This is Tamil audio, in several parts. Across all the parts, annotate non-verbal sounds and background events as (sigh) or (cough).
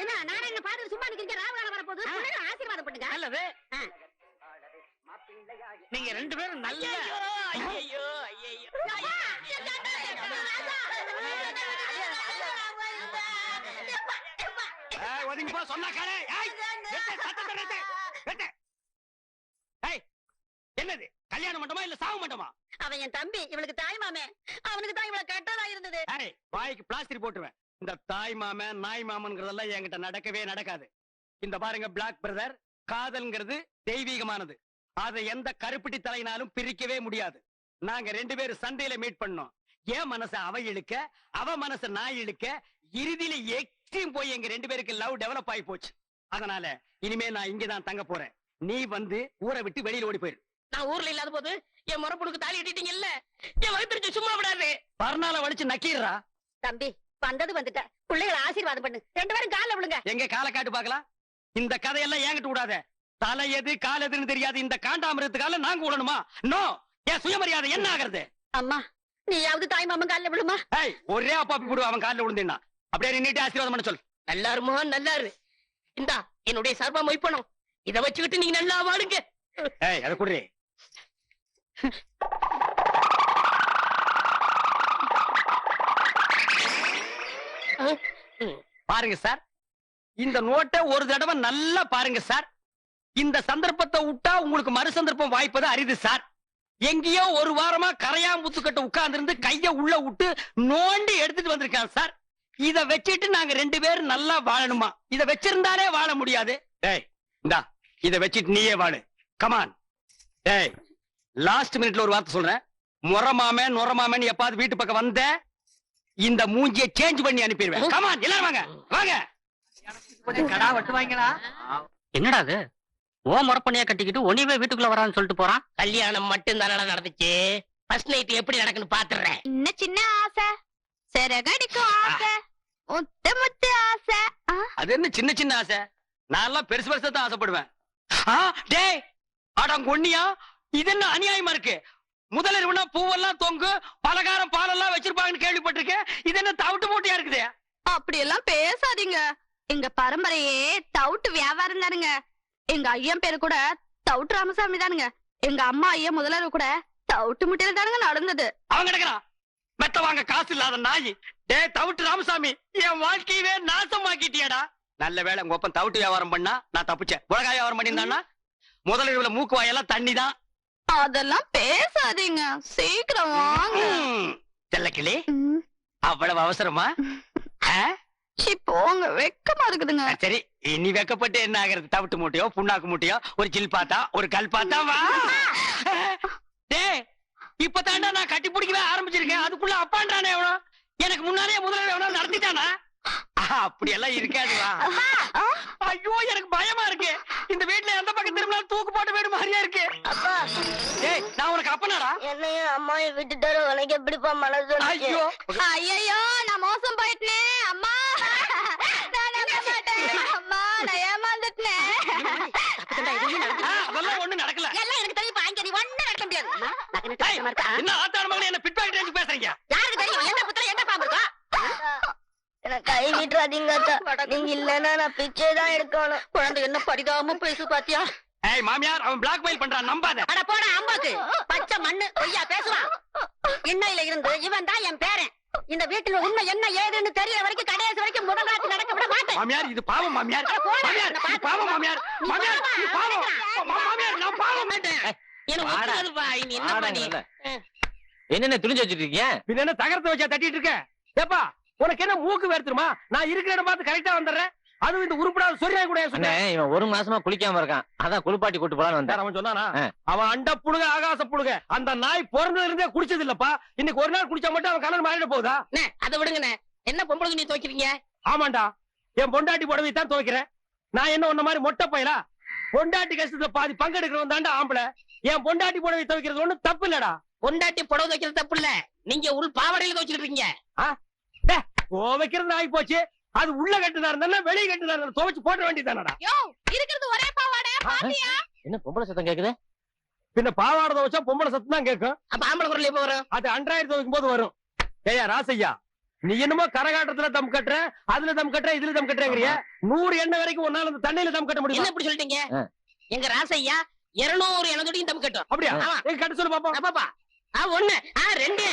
என்ன நாராயண பாத்து சும்மா நிக்கிறீங்க ராவகாலம் வரப்போகுது. பிள்ளைகளை ஆசீர்வாதம் பண்ணுங்க நல்லது. நீங்க ரெண்டு பேரும் நல்ல ஐயோ ஐயோ ஏய், ஒதுங்கி போ சொன்னா கடை என்னது? கல்யாண மண்டபமா இல்ல சாவு மண்டபமா? அவன் என் தம்பி இவளுக்கு தாய் மாமே. அவனுக்கு தான் இவ்வளவு கெட்டதா இருந்தது வாய்க்கு போட்டுருவேன். இந்த தாய் மாமன் நாய் மாமன்ங்கிறதெல்லாம் என்கிட்ட நடக்கவே நடக்காது. இந்த பாருங்க பிளாக் பிரதர் காதல்ங்கிறது தெய்வீகமானது. அதை எந்த கருப்பிட்டி தலையினாலும் பிரிக்கவே முடியாது. நாங்க ரெண்டு பேரும் சண்டையில மீட் பண்ணோம். என் மனச அவ இழுக்க அவ மனச நான் இழுக்க இறுதியில எக்ஸ்ட்ரீம் போய் எங்க ரெண்டு பேருக்கு லவ் டெவலப் ஆகி போச்சு. அதனால இனிமே நான் இங்கதான் தங்க போறேன். நீ வந்து ஊரை விட்டு வெளியில ஓடி போயிரு. நான் ஊர்ல இல்லாத போது என் முறப்புடுக்கு தாலி கட்டிட்டீங்க இல்ல என் வயிற்றுச்சு சும்மா விடாது. பர்னால வலிச்சு நக்கீடுறா. தம்பி வந்தது வந்துட்ட. பிள்ளைகளை ஆசீர்வாதம் பண்ணு. ரெண்டு பேரும் கால்ல விழுங்க. எங்க காலை காட்டு பார்க்கலாம்? இந்த கதையெல்லாம் என்கிட்ட விடாத. தலை எது கால் எதுன்னு தெரியாது. இந்த காண்டாமிரத்துக்கால நாங்க விடணுமா நோ என் சுயமரியாதை என்ன ஆகுறது? அம்மா நீயாவது தாய் மாமன் கால்ல விழுமா? ஏய் ஒரே அப்பாப்பி போடு அவன் காலில் விழுந்தீன்னா. அப்படியே நீ நீட்டி ஆசீர்வாதம் பண்ண சொல் நல்லாருமா நல்லாரு. இந்தா என்னுடைய சர்வ மொய்ப்பணம். இத வச்சுக்கிட்டு நீங்க நல்லா வாடுங்க. ஏய் அதை குடுறி. பாருங்க சார். இந்த நோட்டை ஒரு தடவை நல்லா பாருங்க சார். இந்த சந்தர்ப்பத்தை விட்டா உங்களுக்கு மறு சந்தர்ப்பம் வாய்ப்பது அரிது சார். எங்கேயோ ஒரு வாரமா கரையாம்புத்துக்கிட்ட உட்கார்ந்து இருந்து கைய உள்ள விட்டு நோண்டி எடுத்துட்டு வந்திருக்கான் சார். இத வச்சுட்டு நாங்க ரெண்டு பேரும் நல்லா வாழணுமா? இத வச்சிருந்தாலே வாழ முடியாது. டேய் இந்தா இத வச்சிட்டு நீயே வாழு. கமான் டேய் லாஸ்ட் மினிட்ல ஒரு வார்த்தை சொல்றேன். முறமாம நுறமாமன் எப்பாவது வீட்டு பக்கம் வந்த இந்த மூஞ்சிய சேஞ்ச் பண்ணி அனுப்பிடுவேன். கமான் எல்லாரும் வாங்க வாங்க. கடா வெட்டுவாங்களா என்னடா அது? ஓ முறப்பண்ணியா கட்டிக்கிட்டு ஒனிவே வீட்டுக்குள்ள வரான்னு சொல்லிட்டு போறான்? கல்யாணம் மட்டும் தானடா நடந்துச்சு. ஃபர்ஸ்ட் நைட் எப்படி நடக்குன்னு பாத்துறேன். இன்னும் சின்ன ஆசை சிறகடிக்கும் ஆசை முத்து முத்து ஆசை. அது என்ன சின்ன சின்ன ஆசை? நான் எல்லாம் பெருசு பெருசா தான் ஆசைப்படுவேன். ஆ, டேய் அடம் கொன்னியா இது என்ன அநியாயமா இருக்கு? முதலிரவுனா பூவெல்லாம் தொங்கு பலகாரம் பாலெல்லாம் வச்சிருப்பாங்கன்னு கேள்விப்பட்டிருக்கேன். இது என்ன தவிட்டு மூட்டையா இருக்குது? அப்படியெல்லாம் பேசாதீங்க. எங்க பரம்பரையே தவுட்டு வியாபாரம் தானுங்க. எங்க ஐயன் பேரு கூட தவுட்டு ராமசாமி தானுங்க. எங்க அம்மா ஐயா முதல்வர் கூட தவுட்டு முட்டையில தானுங்க நடந்தது அவன் கிடக்குறான். மெத்த வாங்க காசு இல்லாத நாய். டேய் தவிட்டு ராமசாமி என் வாழ்க்கையவே நாசமாக்கிட்டியாடா. நல்ல வேளை உங்க ஒப்பன் தவிட்டு வியாபாரம் பண்ணா நான் தப்பிச்சேன். உலகாய வியாபாரம் பண்ணியிருந்தான்னா? முதலிரவுல மூக்கு வாயெல்லாம் தண்ணி தான் அதெல்லாம் பேசாதீங்க. சீக்கிரம் வாங்க. செல்லக்கிளி ம், அவ்வளவு அவசரமா? போங்க. வெக்கமா இருக்குதுங்க. சரி. நீ வெக்கப்பட்டு என்ன ஆகுறது? தவிட்டு மூட்டையோ புண்ணாக்கு மூட்டையோ ஒரு சில் பாத்தா ஒரு கல் பாத்தா வா. டேய் இப்பதாண்டா நான் கட்டி பிடிக்கவே ஆரம்பிச்சிருக்கேன். அதுக்குள்ள அப்பான்றானே எவனோ? எனக்கு முன்னாலே முதல்ல எவனோ நடத்திட்டானா? ஆஹா, அப்படி எல்லாம் இருக்காது வா ஐயோ எனக்கு பயமா இருக்கு. இந்த வீட்ல எந்த பக்கம் திரும்பினா தூக்கு போட்ட வீடு மாதிரியா இருக்கு. அப்பா. டேய் நான் உனக்கு அப்பனாடா? என்னையும் அம்மாவையும் விட்டுட்டாரு உனக்கு எப்படிப்பா மனசு ஐயோ. ஐயோ நான் மோசம் போயிட்டேன். அம்மா. நான் நம்ப மாட்டேன். அம்மா நான் ஏமாந்துட்டேன். அதெல்லாம் ஒண்ணு நடக்கல. எல்லாம் எனக்கு தெரியும் இங்க நீ ஒண்ணு நடக்க முடியாது. ஏய்? என்ன ஆத்தாட மகளே என்ன பிட்பாக்கெட் ரேஞ்சு பேசுறீங்க? யாருக்கு தெரியும்? எந்த புத்திர எந்த பாம்பு இருக்கா? கை விட்டுறாதீங்க நீங்க இல்லன்னா நான் பிச்சை தான் எடுக்கணும். குழந்தை என்ன பரிதாபமா பேசு பாத்தியா? ஏய் மாமியார் அவன் பிளாக் மெயில் பண்றான் நம்பாத. அட போடா அம்பாக்கு. பச்சை மண்ணு பொய்யா பேசுவான் இன்னையில இருந்து இவன் தான் என் பேரன். இந்த வீட்டுல உண்மை என்ன ஏதுன்னு தெரியற வரைக்கும் கடைசி வரைக்கும் முதல் ராத்து நடக்க விட மாட்டேன். மாமியார் இது பாவம் மாமியார். மாமியார் பாவம் மாமியார். மாமியார் பாவம், இது பாவம். மாமியார் நான் பாவம் எனக்கு வாடா. ஒத்துக்காதுப்பா என்ன பண்ணி? என்னென்ன துணிஞ்சு வச்சிட்டு இருக்கீங்க? பின்ன என்ன தகரத்தை வச்சா தட்டிட்டு இருக்க? ஏப்பா உனக்கு என்ன மூக்கு வேர்த்துருமா நான் இருக்கிற இடம் பார்த்து கரெக்டா வந்துடுறேன். அதுவும் இந்த உருப்படாத சொரியா கூட அண்ணே சொன்னேன் இவன் ஒரு மாசமா குளிக்காம இருக்கான். அதான் குளிப்பாட்டி கூட்டு போலான்னு வந்தேன். அவன் சொன்னானா. அவன் அண்ட புழுக ஆகாச புழுக அந்த நாய் பிறந்ததுல இருந்தே குடிச்சது இல்லப்பா. இன்னைக்கு ஒரு நாள் குடிச்சா மட்டும் அவன் கலர் மாறிட போகுதா? அண்ணே, அதை விடுங்கண்ணே. என்ன பொம்பளை துணி துவைக்கிறீங்க? ஆமாண்டா. என் பொண்டாட்டி புடவை தான் துவைக்கிறேன். நான் என்ன உன்ன மாதிரி மொட்டை பையலா? பொண்டாட்டி கஷ்டத்துல பாதி பங்கெடுக்கிறவன் தாண்டா ஆம்பளை. என் பொண்டாட்டி புடவை துவைக்கிறது ஒண்ணும் தப்பு இல்லடா. பொண்டாட்டி புடவை துவைக்கிறது தப்பு இல்ல. நீங்க உள் பாவாடையில துவைச்சிட்டு இருக்கீங்க. துவைக்கிறது ஆகி போச்சு அது உள்ள கட்டுதா இருந்தா வெளியே கட்டுதா இருந்தா துவைச்சு போட்ட வேண்டியதானடா யோ இருக்கிறது ஒரே பாவாடை பாத்தியா? என்ன பொம்பளை சத்தம் கேக்குது? பின்ன பாவாடை துவைச்சா பொம்பளை சத்தம் தான் கேட்கும் அப்ப ஆம்பளை குரல் எப்ப வரும்? அது அன்றாயிரம் துவைக்கும் போது வரும். ஏயா ராசையா நீ என்னமோ கரகாட்டத்துல தம் கட்டுற அதுல தம் கட்டுற இதுல தம் கட்டுறங்கிறிய. நூறு எண்ணெய் வரைக்கும் ஒன்னால அந்த தண்ணியில தம் கட்ட என்ன முடியும் இப்படி சொல்லிட்டீங்க. எங்க ராசையா இருநூறு எனதொடியும் தம் கட்டும். அப்படியா? கட்ட சொல்லு பாப்பா ஆ ஒண்ணு. ஆ ரெண்டு.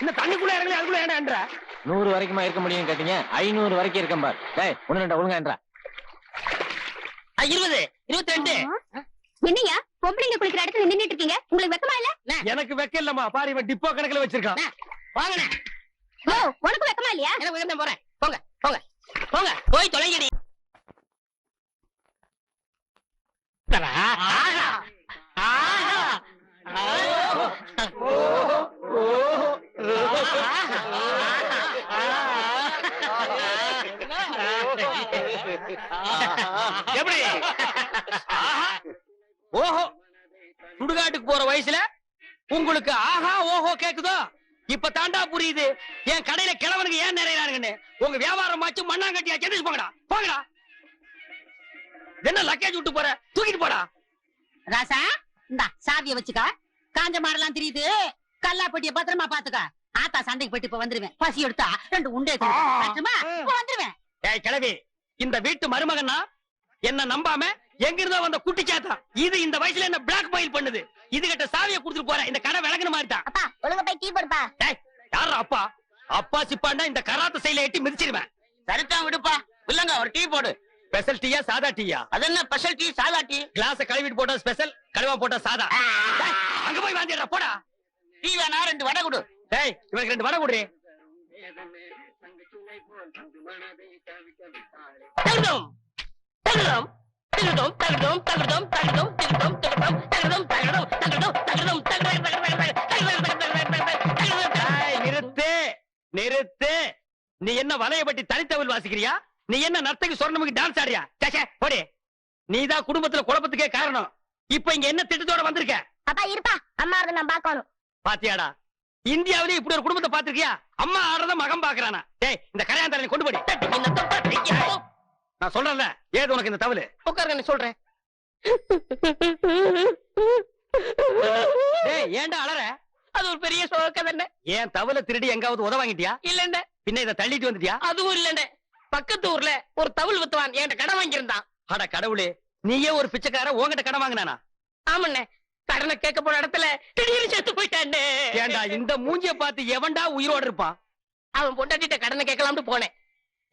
இந்த தண்ணிக்குள்ள இறங்கல அதுக்குள்ள ஏன்டா நூறு வரைக்குமா இருக்க முடியும் கேட்டீங்க. ஐநூறு வரைக்கும் இருக்கேன் பார். டேய் ஒண்ணு ரெண்டா ஒழுங்கான்றா ஆ, இருபது. இருபத்தி ரெண்டு பொம்பளைங்க குளிக்கிற இடத்துல நின்னுட்டு இருக்கீங்க? உங்களுக்கு வெக்கமா இல்ல? எனக்கு வெக்க இல்லம்மா. பாரு இவன் டிப்போ கணக்குல வச்சிருக்கான். வாங்கண்ணே. ஓ உனக்கு வெக்கமா இல்லையா? எனக்கு போறேன். போங்க போங்க. போங்க போய் தொலைங்கடி ஆஹா. ஆஹா. எப்படி ஆஹா, ஓஹோ சுடுகாட்டுக்கு போற வயசுல உங்களுக்கு ஆஹா ஓஹோ கேக்குதோ? இப்ப தாண்டா புரியுது. என் கடையில கிழவனுக்கு ஏன் நிறையறானுங்கன்னு? உங்க வியாபாரம் ஆச்சு மண்ணாங்கட்டியா? செஞ்சு போங்கடா போங்கடா. என்ன லக்கேஜ் விட்டு போற? தூக்கிட்டு போடா. ராசா இந்த சாவிய வச்சுக்க. காஞ்ச மாடெல்லாம் தெரியுது. கல்லா பெட்டிய பத்திரமா பாத்துக்க ஆத்தா சண்டைக்கு போயிட்டு இப்ப வந்துருவேன். பசி எடுத்தா ரெண்டு உண்டே. கட்டுமா? இப்ப வந்துருவேன். ஏய் கிழவி இந்த வீட்டு மருமகன்னா என்ன நம்பாம எங்க இருந்தோ வந்த குட்டி சாத்தா இது இந்த வயசுல என்ன பிளாக் மெயில் பண்ணுது? இது கிட்ட சாவியை கொடுத்துட்டு போறேன். இந்த கடை விளக்குன மாதிரி தான் அப்பா ஒழுங்க போய் டீ போடுப்பா. டேய், யார்ரா அப்பா? அப்பா சிப்பாண்டா இந்த கராத்த செயல எட்டி மிதிச்சிருவேன். சரிதான் விடுப்பா. இல்லங்க ஒரு டீ போடு. ஸ்பெஷல் டீயா சாதா டீயா? அது என்ன ஸ்பெஷல் டீ சாதா டீ? கிளாஸ கழுவிட்டு போட்டா ஸ்பெஷல் கழுவா போட்டா சாதா. டேய், அங்க போய் வாந்திடுறா போடா. டீ வேணா ரெண்டு வடை கொடு. டேய் இவனுக்கு ரெண்டு வடை குடுறே தகுதம் தகுதம் தகுதம் தகுதம் தகுதம் தகுதம் தகுதம் தகுதம் நிறுத்து. நிறுத்து. நீ என்ன வலைய பட்டி தனித்தவள் வாசிக்கிறியா? நீ என்ன நர்த்தகி சொர்ணமுக்கு டான்ஸ் ஆடுறியா? சேச்சே போடி. நீதான் குடும்பத்துல குழப்பத்துக்கே காரணம். இப்ப இங்க என்ன திட்டத்தோட வந்திருக்க? அப்பா இருப்பா. அம்மா அதை நான் பாக்கணும் பாத்தியாடா. இந்தியாவிலே இப்படி ஒரு குடும்பத்தை பாத்திருக்கியா அம்மா ஆடுறத மகன் பாக்குறானா டேய் இந்த கரையாந்தரனை கொண்டு போடி. நான் சொல்றேன்ல ஏது உனக்கு இந்த தவளு உட்காருங்க சொல்றேன். (laughs) ஏன்டா அலற? அது ஒரு பெரிய சோக தானே ஏன் தவளை திருடி எங்காவது உத வாங்கிட்டியா? இல்லண்ட பின்ன இதை தள்ளிட்டு வந்துட்டியா? அதுவும் இல்லண்ட பக்கத்து ஊர்ல ஒரு தவுள் வித்துவான். என்கிட்ட கடன் வாங்கியிருந்தான். அட கடவுளே நீயே ஒரு பிச்சைக்கார உன்கிட்ட கடன் வாங்கினானா? ஆமாண்ணே. கடனை கேட்க போன இடத்துல திடீர்னு செத்து போயிட்டானே ஏன்டா இந்த மூஞ்சிய பார்த்து எவன்டா உயிரோட இருப்பான்? அவன் பொண்டாட்டிட்ட கடனை கேட்கலாம்னு போனேன்.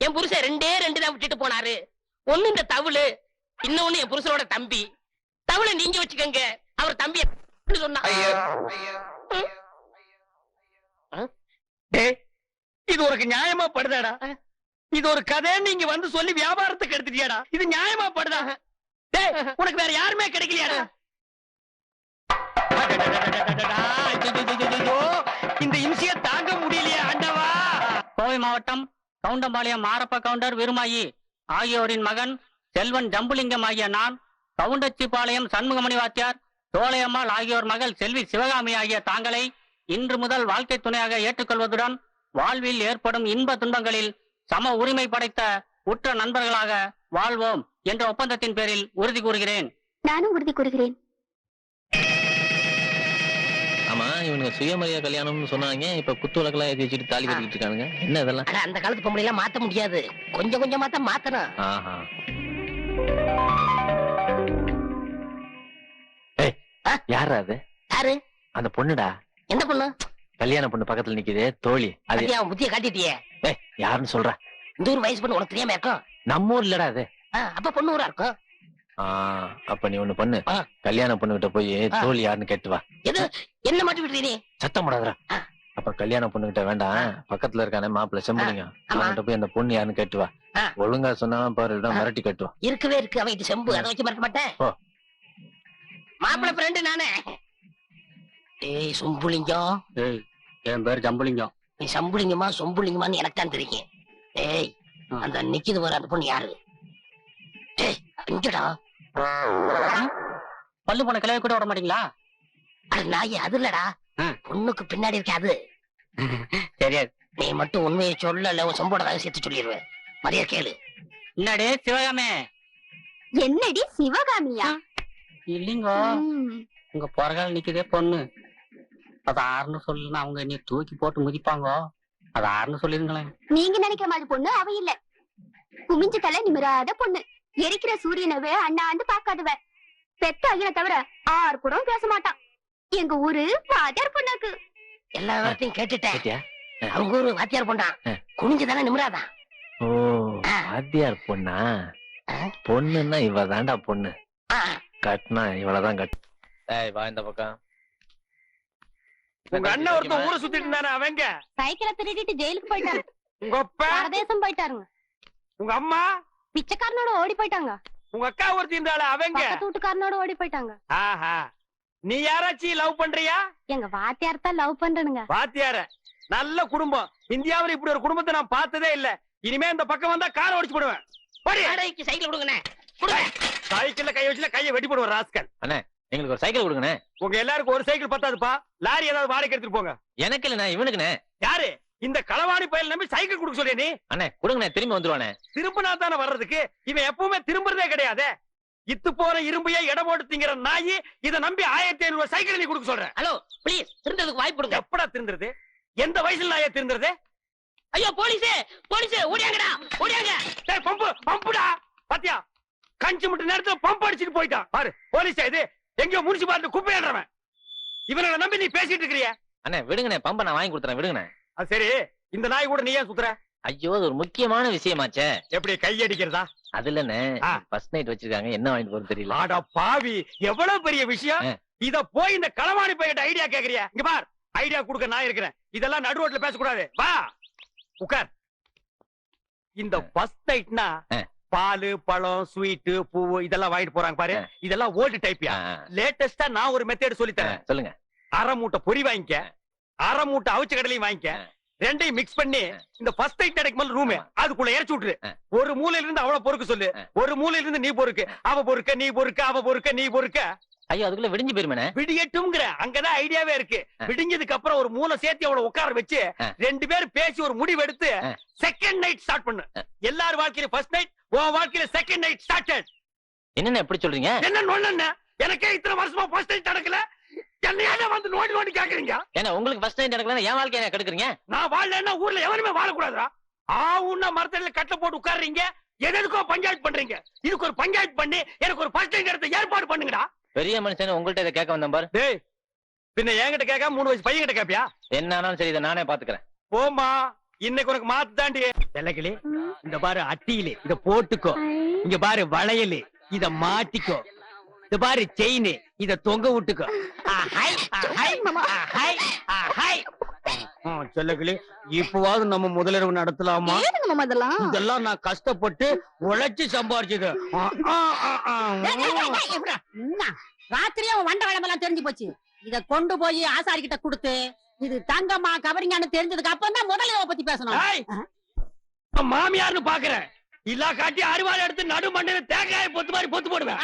என் புருஷன் ரெண்டே ரெண்டு தான் விட்டுட்டு போனாரு. ஒண்ணு இந்த தவுளு இன்னொன்னு என் புருஷனோட தம்பி தவுளை நீங்க வச்சுக்கோங்க அவர் தம்பி சொன்னா இது உனக்கு நியாயமா படுதாடா இது ஒரு கதைன்னு நீங்க வந்து சொல்லி வியாபாரத்துக்கு எடுத்துட்டியாடா இது நியாயமா படுதா உனக்கு வேற யாருமே கிடைக்கலையாடா இந்த இம்சைய தாங்க முடியலையே ஆண்டவா கோவை மாவட்டம் கவுண்டம்பாளையம் மாரப்ப கவுண்டர் விருமாயி ஆகியோரின் மகன் செல்வன் ஜம்புலிங்கம் ஆகிய நான் கவுண்டச்சிபாளையம் சண்முகமணி வாத்தியார் சோலையம்மாள் ஆகியோர் மகள் செல்வி சிவகாமி ஆகிய தாங்களை இன்று முதல் வாழ்க்கை துணையாக ஏற்றுக்கொள்வதுடன் வாழ்வில் ஏற்படும் இன்ப துன்பங்களில் சம உரிமை படைத்த உற்ற நண்பர்களாக வாழ்வோம் என்ற ஒப்பந்தத்தின் பேரில் உறுதி கூறுகிறேன். நானும் உறுதி கூறுகிறேன். ஆமா இவனுங்க சுயமரியா கல்யாணம்னு சொன்னாங்க இப்ப குத்து விளக்கெல்லாம் ஏத்தி வச்சுட்டு தாலி கட்டிட்டு இருக்கானுங்க. என்ன இதெல்லாம்? அந்த காலத்து பொம்பளை எல்லாம் மாத்த முடியாது. கொஞ்சம் கொஞ்சமா தான் மாத்தணும். ஆஹா. யாரா அது? யாரு? அந்த பொண்ணுடா. எந்த பொண்ணு? கல்யாண பொண்ணு பக்கத்துல நிக்குதே தோழி. அது அவன் புத்திய காட்டிட்டியே. யாருன்னு சொல்ற. இந்த ஊர் வயசு பொண்ணு உனக்கு தெரியாம இருக்கும்? நம்ம ஊர் இல்லடா அது. அப்ப பொண்ணு ஊரா இருக்கும்? அப்ப நீ ஒண்ணு பண்ணு. கல்யாண பொண்ணு கிட்ட போய். தோழி யாருன்னு கேட்டு வா. எது? என்ன மாட்டி விட்டுறீ நீ? சத்தம் போடாதடா. அப்ப கல்யாண பொண்ணு கிட்ட வேண்டாம் பக்கத்துல இருக்கானே மாப்பிள்ள செம்புலிங்க ஆமா. அவன்கிட்ட போய் அந்த பொண்ணு யாருன்னு கேட்டு வா. ஒழுங்கா சொன்னாலும் பாரு. மிரட்டி கட்டுவா இருக்கவே இருக்கு அவன் இது செம்பு அதை வச்சு மறக்க மாட்டேன். மாப்பிள்ள ஃப்ரெண்டு நானே. ஏய் சொம்புலிங்கம். என் பேர் ஜம்புலிங்கம். நீ சம்புலிங்கமா சொம்புலிங்கமான்னு எனக்கு தான் தெரியும் ஏய். அந்த நிக்கிது வர அந்த பொண்ணு யாரு? ஏய் இங்கடா பல்லு போன கிளவி கூட விட மாட்டீங்களா? அது நாய் அது இல்லடா. பொண்ணுக்கு பின்னாடி இருக்க அது. (laughs) தெரியாது நீ மட்டும் உண்மையை சொல்லல உன் சொம்போட ரகசியத்தை சொல்லிடுவேன். மரியாதை கேளு. என்னடே சிவகாமே? என்னடி சிவகாமியா? இல்லைங்க. உங்க பிறகால நிக்குதே பொண்ணு. அது ஆறுன்னு சொல்லலாம் அவங்க நீ தூக்கி போட்டு முதிப்பாங்க. அது ஆறுன்னு சொல்லிருங்களேன் நீங்க நினைக்கிற மாதிரி பொண்ணு அவ இல்ல. குமிஞ்ச தலை நிமிராத பொண்ணு. எரிக்கிற சூரியனவே அண்ணாந்து பாக்காதவ பெத்த ஐயனை தவிர ஆறு கூட பேச மாட்டான். எங்க ஊரு வாத்தியார் பொண்ணாக்கு. எல்லா விவரத்தையும் கேட்டுட்டேன். அவங்க ஊரு வாத்தியார் பொண்ணான் ஆ. குனிஞ்சுதானே நிமிராதான் ஓ வாத்தியார் பொண்ணா? பொண்ணுன்னா இவ தாண்டா பொண்ணு. கட்டினா இவளதான் கட்டு ஏய் வா இந்த பக்கம். உங்க அண்ணன் ஒருத்தன் ஊரை சுத்திட்டு இருந்தானே அவங்க? சைக்கிளை திருடிட்டு ஜெயிலுக்கு போயிட்டாரு உங்க அப்பா? பரதேசம் போயிட்டாருங்க. உங்க அம்மா? பிச்சைக்காரனோட ஓடி போயிட்டாங்க. உங்க அக்கா ஒருத்தி இருந்தாளே அவங்க? வீட்டுக்காரனோட ஓடி போயிட்டாங்க. ஆஹா. நீ யாராச்சும் லவ் பண்றியா? எங்க வாத்தியார் தான் லவ் பண்றனுங்க. பாத்தியார நல்ல குடும்பம். இந்தியாவுல இப்படி ஒரு குடும்பத்தை நான் பார்த்ததே இல்ல. இனிமே இந்த பக்கம் வந்தா காரை ஓடிச்சு போடுவேன். போடி வாடகைக்கு சைக்கிள் கொடுங்கண்ணே. கொடுங்க. சைக்கிள்ல கை வச்சுல கையை வெட்டி போடுவேன் ராஸ்கல். எங்களுக்கு ஒரு சைக்கிள் கொடுங்கண்ணே. உங்க எல்லாருக்கும் ஒரு சைக்கிள் பத்தாதுப்பா. லாரி ஏதாவது வாடகை எடுத்துட்டு போங்க. எனக்கு இல்லண்ணே இவனுக்குண்ணே. யாரு? இந்த களவாணி பயல் நம்பி சைக்கிள் கொடுக்க சொல்லிய நீ? அண்ணே கொடுங்கண்ணே திரும்பி வந்துருவானே திரும்பினா தானே வர்றதுக்கு? இவன் எப்பவுமே திரும்புறதே கிடையாது. இத்து போற இரும்பையே இடம் போட்டு திங்கிற நாயி இத நம்பி ஆயிரத்தி ஐநூறு சைக்கிள் நீ கொடுக்க சொல்ற. ஹலோ ப்ளீஸ் திருந்ததுக்கு வாய்ப்பு கொடுங்க. எப்படா திருந்துறது? எந்த வயசுல நாயே திருந்துறது? ஐயோ போலீஸே போலீஸே ஓடியாங்கடா ஓடியாங்க. டேய் பம்பு பம்புடா. பாத்தியா? கஞ்சி முட்டு நேரத்துல பம்ப் அடிச்சிட்டு போயிட்டான். பாரு போலீஸ் இது. எங்கயோ முடிச்சு பார்த்து குப்பையாடுறவன். இவனை நம்பி நீ பேசிட்டு இருக்கிறிய. அண்ணே விடுங்கண்ணே பம்பை நான் வாங்கி கொடுத்துறேன் விடுங்கண்ணே. அது சரி இந்த நாய் கூட நீ ஏன் சுத்துற? ஐயோ அது ஒரு முக்கியமான விஷயமாச்சே. எப்படி கை அடிக்கிறதா? அது இல்லண்ணே ஆ. ஃபர்ஸ்ட் நைட் வச்சிருக்காங்க என்ன வாங்கிட்டு போறது தெரியல. ஆடா பாவி எவ்வளவு பெரிய விஷயம். இத போய் இந்த களவாணி பையன் ஐடியா கேக்குறியா? இங்க பார் ஐடியா கொடுக்க நான் இருக்கிறேன். இதெல்லாம் நடு ரோட்ல பேசக்கூடாது. வா. உட்கார் இந்த ஃபர்ஸ்ட் நைட்னா. பாலு பழம் ஸ்வீட் பூவு இதெல்லாம் வாங்கிட்டு போறாங்க பாரு. இதெல்லாம் ஓல்டு டைப்யா லேட்டஸ்டா நான் ஒரு மெத்தேட் சொல்லி தரேன். சொல்லுங்க. அரை மூட்டை பொரி வாங்கிக்க. அரை மூட்டை அவிச்ச கடலையும் வாங்கிக்க. ரெண்டையும் மிக்ஸ் பண்ணி. இந்த ஃபர்ஸ்ட் நைட் கிடைக்கும் ரூம் ஆமா. அதுக்குள்ள இறச்சி விட்டுரு. ஒரு மூலையில இருந்து அவள பொறுக்க சொல்லு. ஒரு மூலையில இருந்து நீ பொறுக்கு. அவ பொறுக்க நீ பொறுக்க அவ பொறுக்க நீ பொறுக்க. ஐயோ அதுக்குள்ள விடிஞ்சு போயிருமேண்ணே விடியட்டும்ங்கிற அங்கதான் ஐடியாவே இருக்கு. விடிஞ்சதுக்கு அப்புறம் ஒரு மூணை சேர்த்து அவளை உட்கார வச்சு. ரெண்டு பேரும் பேசி ஒரு முடிவு எடுத்து. செகண்ட் நைட் ஸ்டார்ட் பண்ணு. எல்லார் வாழ்க்கையில ஃபர்ஸ்ட் நைட் உன் வாழ்க்கையில செகண்ட் நைட் ஸ்டார்டட் என்னண்ணே எப்படி சொல்றீங்க? என்ன நொண்ணு எனக்கே இத்தனை வருஷமா ஃபர்ஸ்ட் நைட் நடக்கல. என்னையால வந்து நோண்டி நோண்டி கேக்குறீங்க? ஏன்னா உங்களுக்கு ஃபர்ஸ்ட் நைட் நடக்கலன்னா என் வாழ்க்கைய கெடுக்குறீங்க? நான் வாழலன்னா ஊர்ல எவனுமே வாழக்கூடாதுடா. ஆவுன்னா மரத்தடியில கட்டை போட்டு உட்கார்றீங்க. எதுக்கோ பஞ்சாயத்து பண்றீங்க. இதுக்கு ஒரு பஞ்சாயத்து பண்ணி எனக்கு ஒரு ஃபர்ஸ்ட் நைட் எடுத்து ஏற்பாடு பண்ணுங்கடா. பெரிய மனுஷன் உங்கள்ட்ட இதை கேட்க வந்தேன் பாரு. டேய் பின்ன என்கிட்ட கேட்காம மூணு வயசு பையன் கிட்ட கேப்பியா? என்ன ஆனாலும் சரி இதை நானே பாத்துக்கிறேன் போமா இன்னைக்கு உனக்கு மாத்து தாண்டி. வெள்ளைக்கிளி இந்த பாரு அட்டியில இத போட்டுக்கோ. இங்க பாரு வளையலு இத மாட்டிக்கோ. இந்த பாரு செயின். இத தொங்க விட்டுக்கோ. செல்லக்கிளி இப்பவாவது நம்ம முதலிரவு நடத்தலாமா? இதெல்லாம்? இதெல்லாம் நான் கஷ்டப்பட்டு உழைச்சு? என்ன? ராத்திரியே வண்ட வளமெல்லாம் தெரிஞ்சு போச்சு. இத கொண்டு போய் ஆசாரி கிட்ட கொடுத்து இது தங்கம்மா கவரிங்கான்னு தெரிஞ்சதுக்கு அப்புறம் தான் முதல்ல பத்தி பேசணும். மாமியார்னு பாக்குறேன். இல்லா காட்டி அருவாள் எடுத்து நடு மண்ணில தேங்காய பொத்து மாதிரி பொத்து போடுவேன்.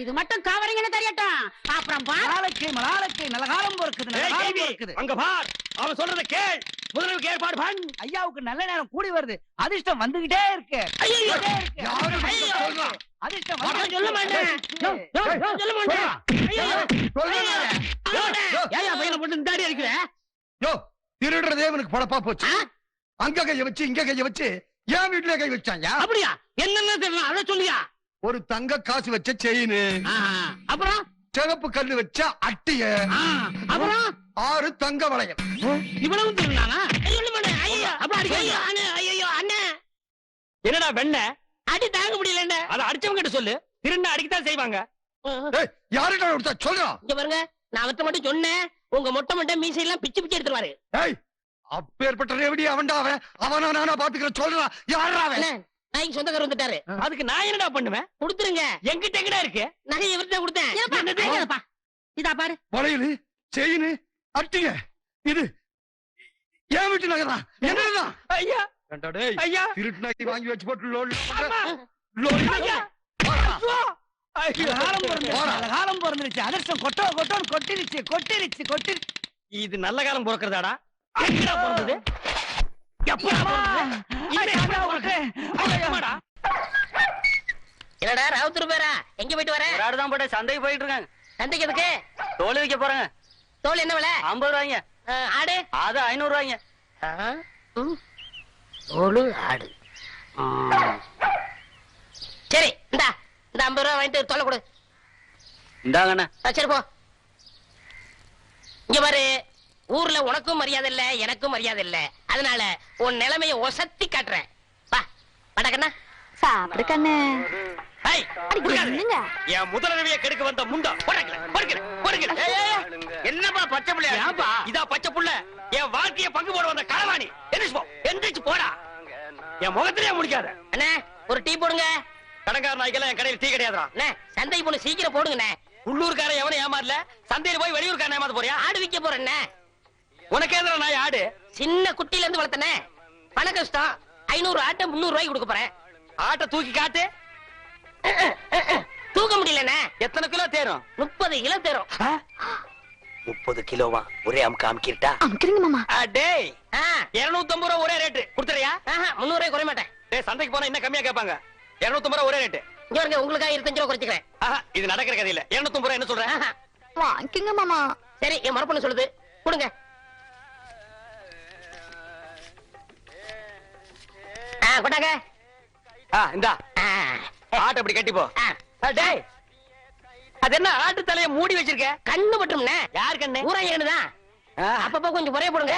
இது மட்டும் கவரிங்கன்னு தெரியட்டும். அப்புறம் பா நாளைக்கு நாளைக்கு நல்ல காலம் பொறுக்குது நல்ல காலம் பொறுக்குது. அங்க பார். அவன் சொல்றத கேள். முதல்வருக்கு ஏற்பாடு பண்ண ஐயாவுக்கு நல்ல நேரம் கூடி வருது. அதிர்ஷ்டம் வந்துகிட்டே இருக்கு? அதிர்ஷ்டம் சொல்ல மாட்டேன். சொல்ல மாட்டேன். ஐயோ பையனை போட்டு இந்த அடிக்கிற? யோ திருடுறதே இவனுக்கு பொழப்பா போச்சு. அங்க கைய வச்சு இங்க கைய வச்சு என் வீட்டுல கை வச்சாயா? அப்படியா? என்னென்ன தெரியல? அத சொல்லியா? ஒரு தங்க காசு வச்ச செயின். அப்புறம்? சிகப்பு கல்லு வச்ச அட்டிய. அப்புறம்? ஆறு தங்க வளையம். இவ்வளவு என்னடா வெண்ண? அடி தாங்க முடியல அத அடிச்சவங்க கிட்ட சொல்லு. திருண்ண அடிக்கத்தான் செய்வாங்க. ஏய், யாருடா கொடுத்தா? சொல்றா. இங்க பாருங்க நான் அவர்ட்ட மட்டும் சொன்னேன். உங்க மொட்டை மொட்டை மீசை எல்லாம் பிச்சு பிச்சு எடுத்துருவாரு. அப்பேற்பட்ட ரேவடி அவன்டா அவன். அவனா நானா பாத்துக்கிறேன். சொல்றா. யாரா அவன்? நாய்க்கு சொந்தக்காரர் வந்துட்டாரு. அதுக்கு நான் என்னடா பண்ணுவேன்? கொடுத்துருங்க. எங்கிட்ட எங்கடா இருக்கு? நகை இவர்கிட்ட கொடுத்தேன். இதா பாரு. வளையலு செயின் அட்டிய இது என் வீட்டு நகரா என்னடா ஐயா. ஐயா. திருட்டு நாய் வாங்கி வச்சு போட்டு. நல்ல காலம் பிறந்துருச்சு. அதிர்ஷ்டம் கொட்டோ கொட்டோன்னு கொட்டிருச்சு கொட்டிருச்சு கொட்டிருச்சு இது நல்ல காலம் பிறக்கிறதாடா. பிறந்தது என்னடா ராவுத்தர் பேரா? எங்க போயிட்டு வர? ஒரு ஆடுதான் போட்டு சந்தைக்கு போயிட்டு இருக்காங்க சந்தைக்கு எதுக்கு? தோல் வைக்க போறாங்க. தோல் என்ன விலை? ஐம்பது ரூபாய்ங்க. ஆடு? அது ஐநூறு ரூபாய்ங்க. ஒரு ஆடு. சரி இந்தா இந்த ஐம்பது ரூபா வாங்கிட்டு தொலை கொடு. இந்தாங்கண்ணா. சரி போ. இங்க பாரு. ஊர்ல உனக்கும் மரியாதை இல்ல எனக்கும் மரியாதை இல்ல. அதனால உன் நிலைமைய ஒசத்தி காட்டுறேன். வா சாப்பிடு கண்ணு. என் முதலமைய கெடுக்க வந்த முண்டா. என்னப்பா பச்சை புள்ள ஏன்பா? இதா பச்சை புள்ள. என் வாழ்க்கைய பங்கு போட வந்த களவாணி. எந்திரிச்சு எந்திரிச்சு போடா. என் முகத்திலே முடிக்காத. அண்ணே ஒரு டீ போடுங்க. கடங்கார நாய்க்கெல்லாம் என் கடையில் டீ கிடையாதுடா. அண்ணே சந்தைக்கு போன சீக்கிரம் போடுங்கண்ணே. உள்ளூர்காரன் எவனும் ஏமாறல. சந்தையில போய் வெளியூர்காரன் ஏமாத்த போறியா? ஆடு விக்க போறேண்ணே உனக்கு எதிர நாய் ஆடு? சின்ன குட்டில இருந்து வளர்த்தனே. பண கஷ்டம். ஐநூறு ஆட்டை முந்நூறு ரூபாய்க்கு கொடுக்க போறேன். ஆட்டை தூக்கி காட்டு. தூக்க முடியலண்ணே. எத்தனை கிலோ தேரும்? முப்பது கிலோ தரும். முப்பது கிலோவா? ஒரே அமுக்கு அமுக்கிட்டா? அமுக்குறீங்க மாமா. டேய். ஆ, இருநூத்தம்பது ரூபா ஒரே ரேட்டு கொடுத்துறியா ஆஹா, முந்நூறு ரூபாய் குறைய மாட்டேன். டேய் சந்தைக்கு போனா இன்னும் கம்மியா கேட்பாங்க. இருநூத்தம்பது ரூபா ஒரே ரேட்டு இங்க பாருங்க உங்களுக்காக இருபத்தஞ்சு ரூபா குறைச்சிக்கிறேன். ஆஹா இது நடக்கிற கதை இல்ல இருநூத்தம்பது ரூபா என்ன சொல்றேன். வாங்கிக்கங்க மாமா. சரி என் மரப்பண்ண சொல்லுது. கொடுங்க. ஆ இந்தா. ஆட்டை அப்படி கட்டி போ டேய். அது என்ன ஆட்டு தலைய மூடி வச்சிருக்க? கண்ணு பட்டும்ண்ணே யார் கண்ணு? ஊராங்க தான் ஆ, அப்பப்போ கொஞ்சம் குறைய போடுங்க.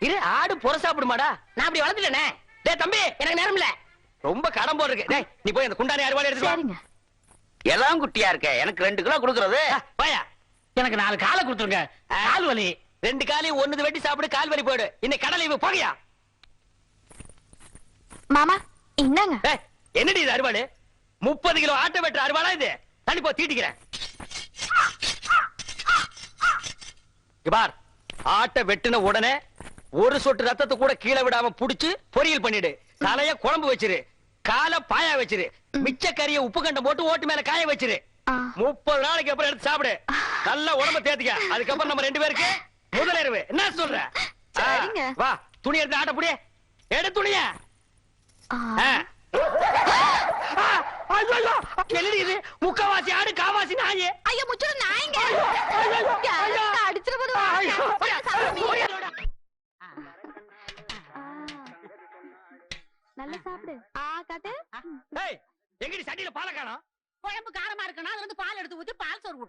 இரு ஆடு புற சாப்பிடுமாடா. நான் அப்படி வளர்த்துட்டேனே. டேய் தம்பி எனக்கு நேரம் இல்ல. ரொம்ப கடன் இருக்கு டேய் நீ போய் அந்த குண்டானி அறுவாளை எடுத்து வா. சரிங்க. எல்லாம் குட்டியா இருக்க. எனக்கு ரெண்டு கிலோ கொடுக்கறது. வாயா எனக்கு நாலு காலை கொடுத்துருங்க. கால் வலி. ரெண்டு காலையும் ஒண்ணுது வெட்டி சாப்பிடு கால் வலி போயிடு. இன்னைக்கு கடலை போகையா? மாமா டேய் என்னடி இது அறுவாடு முப்பது கிலோ ஆட்டை வெட்டுற அறுவாளா இது? தள்ளி போ தீட்டிக்கிறேன். பார் ஆட்டை வெட்டின உடனே ஒரு சொட்டு ரத்தத்தை கூட கீழே விடாம புடிச்சு பொரியல் பண்ணிடு. தலைய குழம்பு வச்சிரு காலை பாயா வச்சிரு மிச்ச கறிய உப்பு கண்டம் போட்டு ஓட்டு மேல காய வச்சிரு. முப்பது நாளைக்கு அப்புறம் எடுத்து சாப்பிடு. நல்லா உடம்ப தேத்திக்க. அதுக்கப்புறம் நம்ம ரெண்டு பேருக்கு முதலிரவு என்ன சொல்ற. வா துணி எடுத்து ஆட்ட புடிய எடு துணிய. என்னடி முக்கவாசி ஆடு காவாசி நாயே. ஐயோ முச்சுரு நாய்ங்க. அடிச்சிட. நல்லா சாப்பிடு. ஆ ஏய், எங்கடி சட்டியில பாலை காணோம்? குழம்பு காரமா இருக்குன்னா அதுல இருந்து பால் எடுத்து ஊத்தி பால் சோறு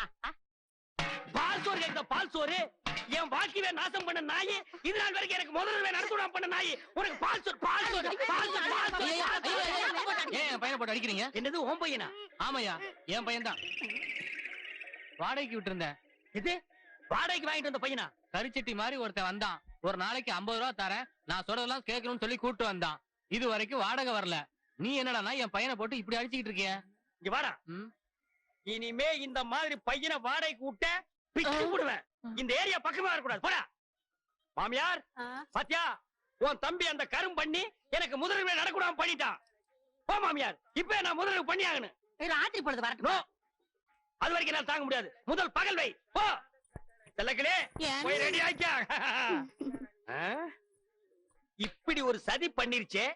ஆ. பால் சோறு கேட்க பால் சோறு? என் வாழ்க்கையை நாசம் பண்ண நாயே இது நாள் வரைக்கும் எனக்கு முதல்ல நடத்துடாம பண்ண நாயே. உனக்கு பால் சோறு பால் ஐயோ, ஏன் பையனை போட்டு அடிக்கிறீங்க? என்னது ஓம் பையனா? ஆமாய்யா என் பையன் தான் வாடகைக்கு விட்டுருந்தேன். இது? வாடகைக்கு வாங்கிட்டு வந்த பையனா? கரிச்சட்டி மாதிரி ஒருத்தன் வந்தான். ஒரு நாளைக்கு ஐம்பது ரூபா தரேன். நான் சொல்றதெல்லாம் கேட்கணும்னு சொல்லி கூட்டு வந்தான். இது வரைக்கும் வாடகை வரல. நீ என்னடான்னா என் பையனை போட்டு இப்படி அடிச்சுக்கிட்டு இருக்கிய? இங்க வாடா. இனிமே இந்த மாதிரி பையனை வாடகைக்கு விட்ட பிச்சு விடுவேன் இந்த ஏரியா பக்கமா வரக்கூடாது. போடா. மாமியார். பாத்தியா உன் தம்பி அந்த கரும் பண்ணி எனக்கு முதலில் நடக்கூடாம பண்ணிட்டான். போ மாமியார் இப்ப நான் முதலில் பண்ணி ஆகணும் ராத்திரி பொழுது நோ. வரட்டும் அது வரைக்கும் நான் தாங்க முடியாது. முதல் பகல் வை. போ. செல்லக்கிளே? போய் ரெடி ஆயிக்கா. ஆ? இப்படி ஒரு சதி பண்ணிருச்சே.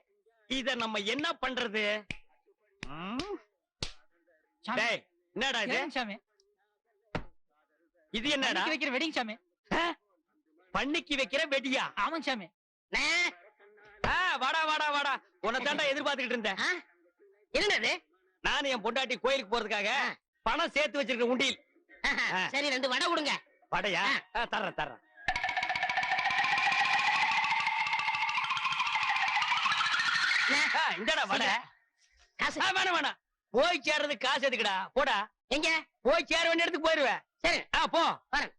இத நம்ம என்ன பண்றது? என்னடா இது? இது என்னடா? வைக்கிற வெடிங் சாமி. பண்ணிக்கு வைக்கிற வெடியா? ஆமாங்க சாமி. வாடா வாடா வாடா. உன்னை தாண்டா எதிர்பார்த்துக்கிட்டு இருந்தேன்? என்னது நானும் என் பொண்டாட்டி கோயிலுக்கு போறதுக்காக பணம் சேர்த்து வச்சிருக்க உண்டியில். சரி ரெண்டு வடை கொடுங்க. வடையா? தர்றேன் தர்றேன். இந்தாடா வடை. காசு. வேணாம் வேணாம். போய் சேர்றது காசு எதுக்குடா? போடா. எங்க? போய் சேர வேண்டிய இடத்துக்கு போயிருவேன். சரி ஆ போ வரேன்.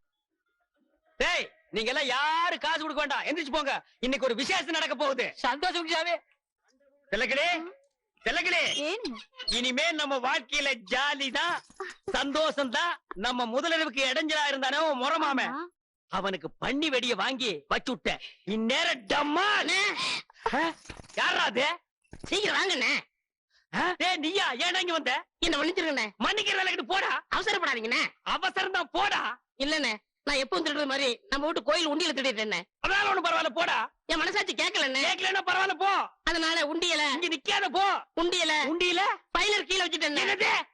டேய் நீங்க எல்லாம் யாரு காசு கொடுக்க வேண்டாம்? எந்திரிச்சு போங்க. இன்னைக்கு ஒரு விசேஷம் நடக்க போகுது. சந்தோஷம் சாமி செல்லக்கிளே ஏனுங்க இனிமே நம்ம வாழ்க்கையில ஜாலி தான் சந்தோஷம் தான். நம்ம முதலிரவுக்கு இடைஞ்சலா இருந்தானே ஆமா. அவனுக்கு பண்ணி வெடிய வாங்கி வச்சு விட்டேன். இந்நேரம் டம்மா யாரா அது? சீக்கிரம் வாங்கண்ணே. நீயா? ஏன் இங்க வந்த? என்ன மன்னிச்சிருங்கண்ணே. மன்னிக்கிற வேலைக்கு போடா. அவசரப்படாதீங்கண்ணே. அவசரம் தான் போடா. இல்லண்ணே நான் எப்பவும் திருடுற மாதிரி நம்ம வீட்டு கோயில் உண்டியல திருடிட்டேன் அதனால ஒண்ணு பரவாயில்ல போடா. என் மனசாட்சி கேட்கலண்ணே. கேட்கலன்னா பரவாயில்ல போ. அதனால உண்டியல இங்க நிக்காத போ. உண்டியல உண்டியில? பைலர் கீழே வச்சுட்டேன்